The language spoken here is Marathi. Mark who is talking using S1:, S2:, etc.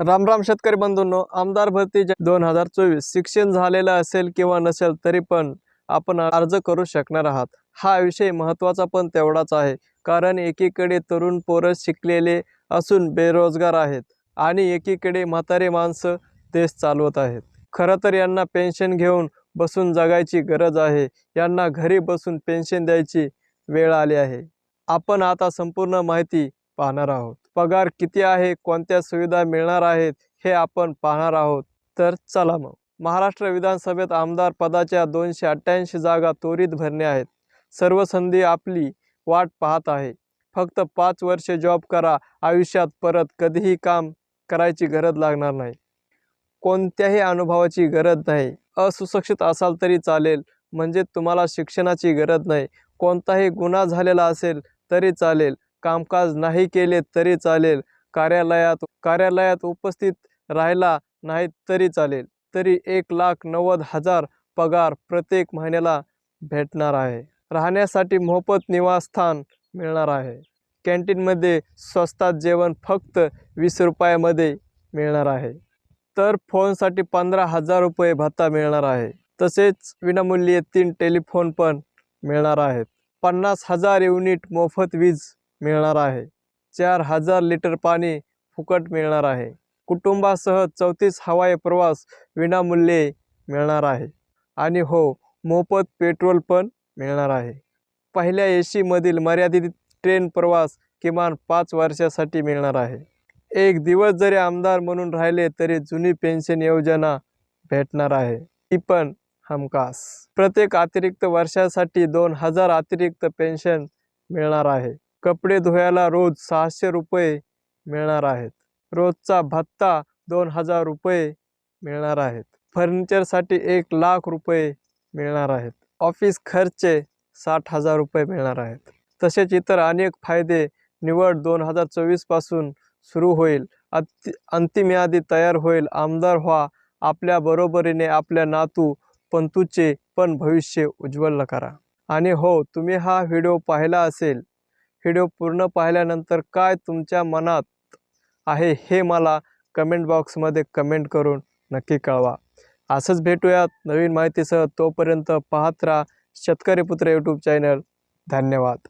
S1: रामराम शेतकरी बंधूंनो आमदार भरती दोन हजार चोवीस शिक्षण झालेलं असेल किंवा नसेल तरी पण आपण अर्ज करू शकणार आहात. हा विषय महत्त्वाचा पण तेवढाच आहे कारण एकीकडे तरुण पोरं शिकलेले असून बेरोजगार आहेत आणि एकीकडे म्हातारे माणसं देश चालवत आहेत. खरं तर यांना पेन्शन घेऊन बसून जगायची गरज आहे यांना घरी बसून पेन्शन द्यायची वेळ आली आहे. आपण आता संपूर्ण माहिती पाहणार आहोत. पगार किती आहे कोणत्या सुविधा मिळणार आहेत हे आपण पाहणार आहोत. तर चला मग. महाराष्ट्र विधानसभेत आमदार पदाच्या दोनशे अठ्ठ्याऐंशी जागा त्वरित भरणे आहेत. सर्व संधी आपली वाट पाहत आहे. फक्त पाच वर्षे जॉब करा आयुष्यात परत कधीही काम करायची गरज लागणार नाही. कोणत्याही अनुभवाची गरज नाही. असुशिक्षित असाल तरी चालेल म्हणजे तुम्हाला शिक्षणाची गरज नाही. कोणताही गुन्हा झालेला असेल तरी चालेल कामकाज नाही केले तरी चालेल. कार्यालयात कार्यालयात उपस्थित राहिला नाही तरी चालेल. तरी एक लाख नव्वद हजार पगार प्रत्येक महिन्याला भेटणार आहे. राहण्यासाठी मोफत निवासस्थान मिळणार आहे. कॅन्टीनमध्ये स्वस्तात जेवण फक्त वीस रुपयामध्ये मिळणार आहे. तर फोनसाठी पंधरा हजार रुपये भत्ता मिळणार आहे. तसेच विनामूल्य तीन टेलिफोन पण मिळणार आहेत. पन्नास हजार युनिट मोफत वीज मिळणार आहे. चार हजार लिटर पाणी फुकट मिळणार आहे. कुटुंबासह चौतीस हवाई प्रवास विनामूल्ये मिळणार आहे. आणि हो मोफत पेट्रोल पण मिळणार आहे. पहिल्या ए सीमधील मर्यादित ट्रेन प्रवास किमान पाच वर्षासाठी मिळणार आहे. एक दिवस जरी आमदार म्हणून राहिले तरी जुनी पेन्शन योजना भेटणार आहे. ती पण हमखास. प्रत्येक अतिरिक्त वर्षासाठी दोन हजार अतिरिक्त पेन्शन मिळणार आहे. कपडे धुवायला रोज सहाशे रुपये मिळणार आहेत. रोजचा भत्ता दोन हजार रुपये मिळणार आहेत. फर्निचरसाठी एक लाख रुपये मिळणार आहेत. ऑफिस खर्चे साठ हजार रुपये मिळणार आहेत. तसेच इतर अनेक फायदे निवड दोन हजार चोवीसपासून सुरू होईल. अति अंतिम यादी तयार होईल. आमदार व्हा. आपल्या बरोबरीने आपल्या नातू पंतूचे पण भविष्य उज्ज्वल करा. आणि हो तुम्ही हा व्हिडिओ पाहिला असेल व्हिडिओ पूर्ण पाहिल्यानंतर काय तुमच्या मनात आहे हे मला कमेंट बॉक्समध्ये कमेंट करून नक्की कळवा. असंच भेटूयात नवीन माहितीसह तोपर्यंत पाहत राहा शेतकरी पुत्र यूट्यूब चॅनल. धन्यवाद.